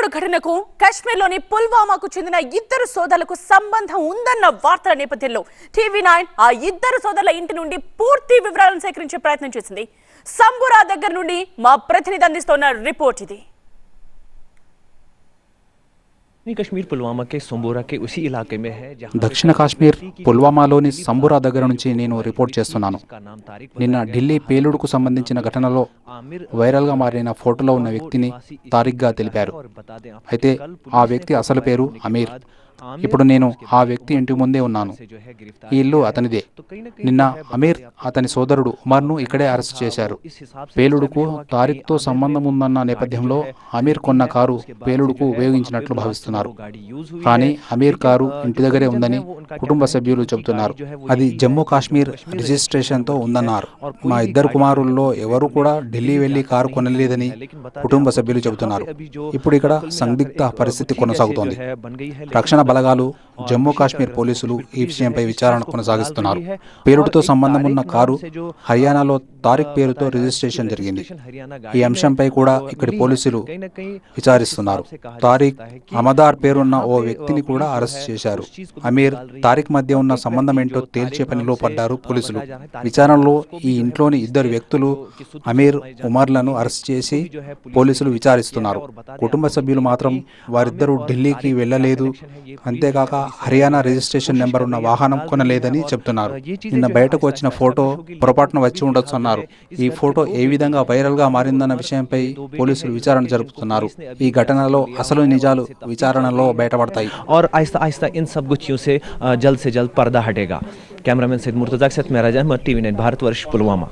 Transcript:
పేలుడు ఘటనకు కాశ్మీర్లోని పుల్వామాకు చెందిన ఇద్దరు సోదరులకు సంబంధం ఉందన్న వార్తల నేపథ్యంలో టీవీ నైన్ ఆ ఇద్దరు సోదరుల ఇంటి నుండి పూర్తి వివరాలను సేకరించే ప్రయత్నం చేసింది. సంబురా దగ్గర నుండి మా ప్రతినిధి అందిస్తున్న రిపోర్ట్ ఇది. దక్షిణ కాశ్మీర్ పుల్వామాలోని సంబురా దగ్గర నుంచి నేను రిపోర్ట్ చేస్తున్నాను. నిన్న ఢిల్లీ పేలుడుకు సంబంధించిన ఘటనలో వైరల్గా మారిన ఫోటోలో ఉన్న వ్యక్తిని తారిక్గా తెలిపారు. అయితే ఆ వ్యక్తి అసలు పేరు అమీర్. ఇప్పుడు నేను ఆ వ్యక్తి ఇంటి ముందే ఉన్నాను. ఈ ఇల్లు అతనిదే. నిన్న అమీర్ అతని సోదరుడు ఉమర్ను ఇక్కడే అరెస్ట్ చేశారు. పేలుడుకు తారిక్తో సంబంధం ఉందన్న నేపథ్యంలో అమీర్ కొన్న కారు పేలుడుకు ఉపయోగించినట్లు భావిస్తున్నారు. కానీ అమీర్ కారు ఇంటి దగ్గరే ఉందని కుటుంబ సభ్యులు చెబుతున్నారు. అది జమ్మూ కాశ్మీర్ రిజిస్ట్రేషన్తో ఉందన్నారు. మా ఇద్దరు కుమారుల్లో ఎవరు కూడా ఢిల్లీ వెళ్ళి కారు కొనలేదని కుటుంబ సభ్యులు చెబుతున్నారు. ఇప్పుడు ఇక్కడ సందిగ్ధ పరిస్థితి కొనసాగుతోంది. రక్షణ బలగాలు జమ్మూ కాశ్మీర్ పోలీసులు ఈ విషయంపై విచారణ కొనసాగిస్తున్నారు. పేరుతో సంబంధం ఉన్న కారు హర్యానాలో తారిక్ పేరుతో రిజిస్ట్రేషన్ జరిగింది. ఈ అంశంపై కూడా ఇక్కడి పోలీసులు విచారిస్తున్నారు. తారిక్ అమదార్ పేరున్న ఓ వ్యక్తిని కూడా అరెస్ట్ చేశారు. అమీర్ తారిక్ మధ్య ఉన్న సంబంధం ఏంటో తేల్చే పనిలో పడ్డారు పోలీసులు. విచారణలో ఈ ఇంట్లోని ఇద్దరు వ్యక్తులు అమీర్ ఉమర్లను అరెస్ట్ చేసి పోలీసులు విచారిస్తున్నారు. కుటుంబ సభ్యులు మాత్రం వారిద్దరూ ఢిల్లీకి వెళ్ళలేదు. అంతేకాక హర్యానా రిజిస్ట్రేషన్ నెంబర్ ఉన్న వాహనం కొనలేదని చెప్తున్నారు నిన్న బయటకు వచ్చిన ఫోటో పొరపాటున వచ్చి ఉండొచ్చు అన్నారు ఈ ఫోటో ఏ విధంగా వైరల్ గా మారిందన్న విషయంపై పోలీసులు విచారణ జరుపుతున్నారు ఈ ఘటనలో అసలు నిజాలు విచారణలో బయటపడతాయి और आहिस्ता आहिस्ता इन सब गुत्थियों से अ, जल्द से जल्द पर्दा हटेगा कैमरामैन सैद मुर्तजा के साथ मेरा जहमद टीवी नाइन भारतवर्ष पुलवामा